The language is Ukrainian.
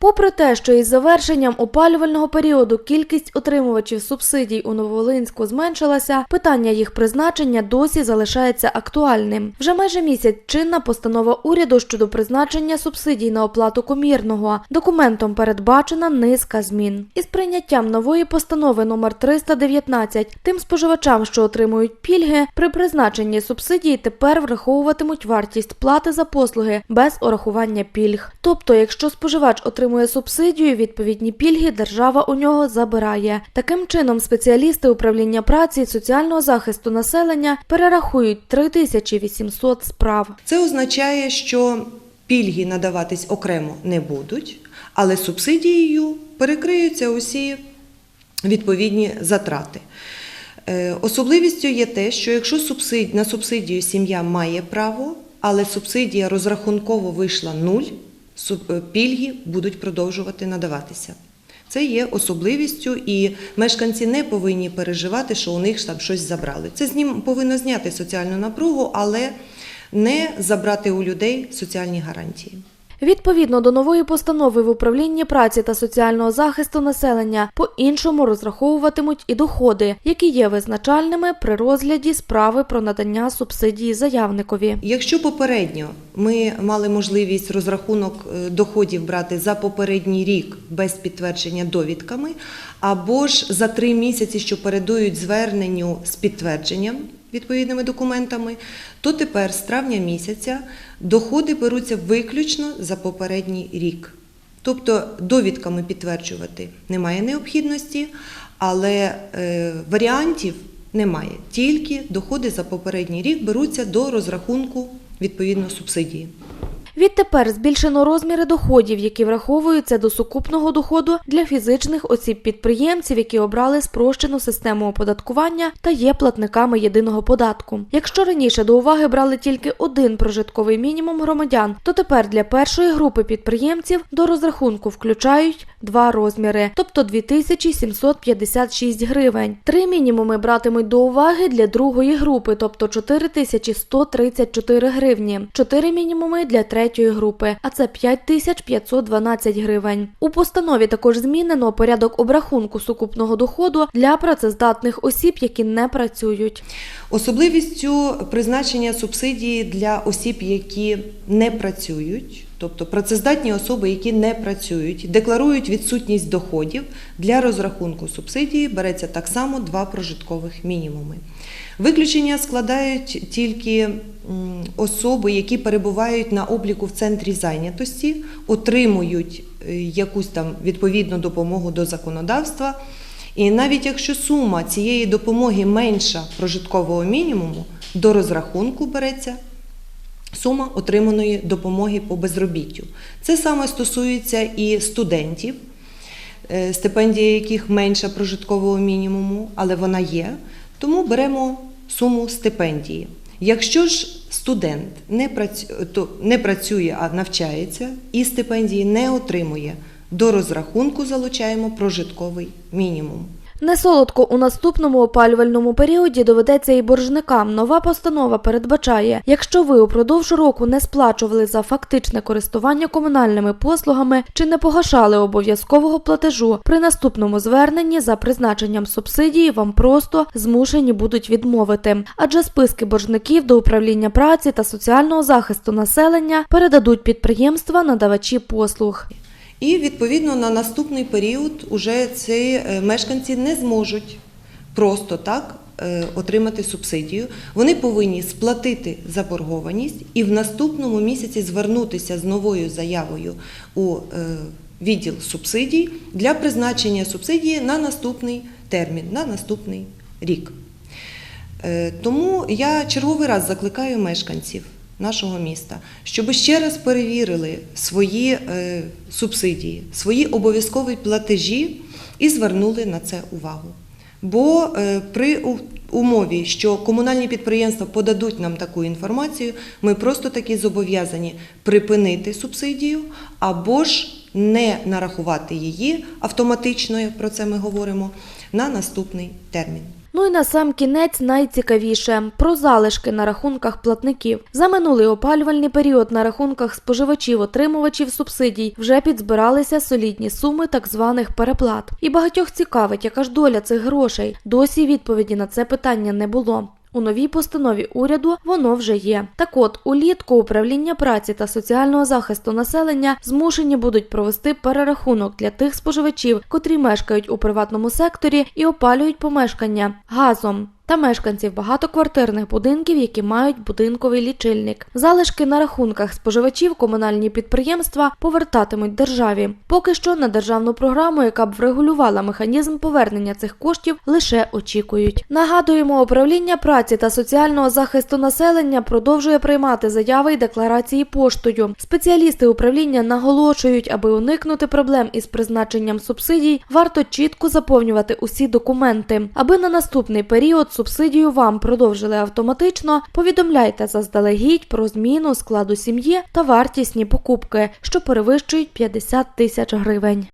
Попри те, що із завершенням опалювального періоду кількість отримувачів субсидій у Нововолинську зменшилася, питання їх призначення досі залишається актуальним. Вже майже місяць чинна постанова уряду щодо призначення субсидій на оплату комірного. Документом передбачена низка змін. Із прийняттям нової постанови номер 319 тим споживачам, що отримують пільги, при призначенні субсидії тепер враховуватимуть вартість плати за послуги без урахування пільг. Тобто, якщо споживач отримує субсидію, відповідні пільги держава у нього забирає. Таким чином, спеціалісти управління праці і соціального захисту населення перерахують 3800 справ. Це означає, що пільги надаватись окремо не будуть, але субсидією перекриються усі відповідні затрати. Е, Особливістю є те, що якщо на субсидію сім'я має право, але субсидія розрахунково вийшла нуль, пільги будуть продовжувати надаватися. Це є особливістю, і мешканці не повинні переживати, що у них там щось забрали. Це з ним повинно зняти соціальну напругу, але не забрати у людей соціальні гарантії. Відповідно до нової постанови в управлінні праці та соціального захисту населення по-іншому розраховуватимуть і доходи, які є визначальними при розгляді справи про надання субсидії заявникові. Якщо попередньо ми мали можливість розрахунок е, доходів брати за попередній рік без підтвердження довідками, або ж за три місяці, що передують зверненню з підтвердженням відповідними документами, то тепер з травня місяця доходи беруться виключно за попередній рік. Тобто довідками підтверджувати немає необхідності, але е, варіантів немає. Тільки доходи за попередній рік беруться до розрахунку відповідно субсидії. Відтепер збільшено розміри доходів, які враховуються до сукупного доходу для фізичних осіб-підприємців, які обрали спрощену систему оподаткування та є платниками єдиного податку. Якщо раніше до уваги брали тільки один прожитковий мінімум громадян, то тепер для першої групи підприємців до розрахунку включають два розміри, тобто 2756 гривень. Три мінімуми братимуть до уваги для другої групи, тобто 4134 гривні. Чотири мінімуми для третьої групи, а це 5512 гривень. У постанові також змінено порядок обрахунку сукупного доходу для працездатних осіб, які не працюють. Особливістю призначення субсидії для осіб, які не працюють, тобто працездатні особи, які не працюють, декларують відсутність доходів для розрахунку субсидії береться так само два прожиткових мінімуми. Виключення складають тільки особи, які перебувають на обліку в центрі зайнятості, отримують е, якусь там відповідну допомогу до законодавства. І навіть якщо сума цієї допомоги менша прожиткового мінімуму, до розрахунку береться сума отриманої допомоги по безробіттю. Це саме стосується і студентів, е, стипендія яких менша прожиткового мінімуму, але вона є. Тому беремо суму стипендії. Якщо ж студент не працює, то не працює, а навчається і стипендії не отримує, до розрахунку залучаємо прожитковий мінімум. Несолодко у наступному опалювальному періоді доведеться і боржникам. Нова постанова передбачає, якщо ви упродовж року не сплачували за фактичне користування комунальними послугами чи не погашали обов'язкового платежу, при наступному зверненні за призначенням субсидії вам просто змушені будуть відмовити. Адже списки боржників до управління праці та соціального захисту населення передадуть підприємства надавачі послуг. І відповідно на наступний період уже ці е, мешканці не зможуть просто так е, отримати субсидію. Вони повинні сплатити заборгованість і в наступному місяці звернутися з новою заявою у е, відділ субсидій для призначення субсидії на наступний термін, на наступний рік. Тому я черговий раз закликаю мешканців нашого міста, щоб ще раз перевірили свої е, субсидії, свої обов'язкові платежі і звернули на це увагу. Бо е, при умові, що комунальні підприємства подадуть нам таку інформацію, ми просто таки зобов'язані припинити субсидію або ж не нарахувати її автоматично, як про це ми говоримо, на наступний термін. Ну і на сам кінець найцікавіше про залишки на рахунках платників. За минулий опалювальний період на рахунках споживачів-отримувачів субсидій вже підзбиралися солідні суми так званих переплат. І багатьох цікавить, яка ж доля цих грошей. Досі відповіді на це питання не було. У новій постанові уряду воно вже є. Так от, улітку управління праці та соціального захисту населення змушені будуть провести перерахунок для тих споживачів, котрі мешкають у приватному секторі і опалюють помешкання газом. Та мешканців багатоквартирних будинків, які мають будинковий лічильник. Залишки на рахунках споживачів комунальні підприємства повертатимуть державі. Поки що на державну програму, яка б врегулювала механізм повернення цих коштів, лише очікують. Нагадуємо, управління праці та соціального захисту населення продовжує приймати заяви й декларації поштою. Спеціалісти управління наголошують, аби уникнути проблем із призначенням субсидій, варто чітко заповнювати усі документи. Аби на наступний період субсидію вам продовжили автоматично, повідомляйте заздалегідь про зміну складу сім'ї та вартісні покупки, що перевищують 50 тисяч гривень.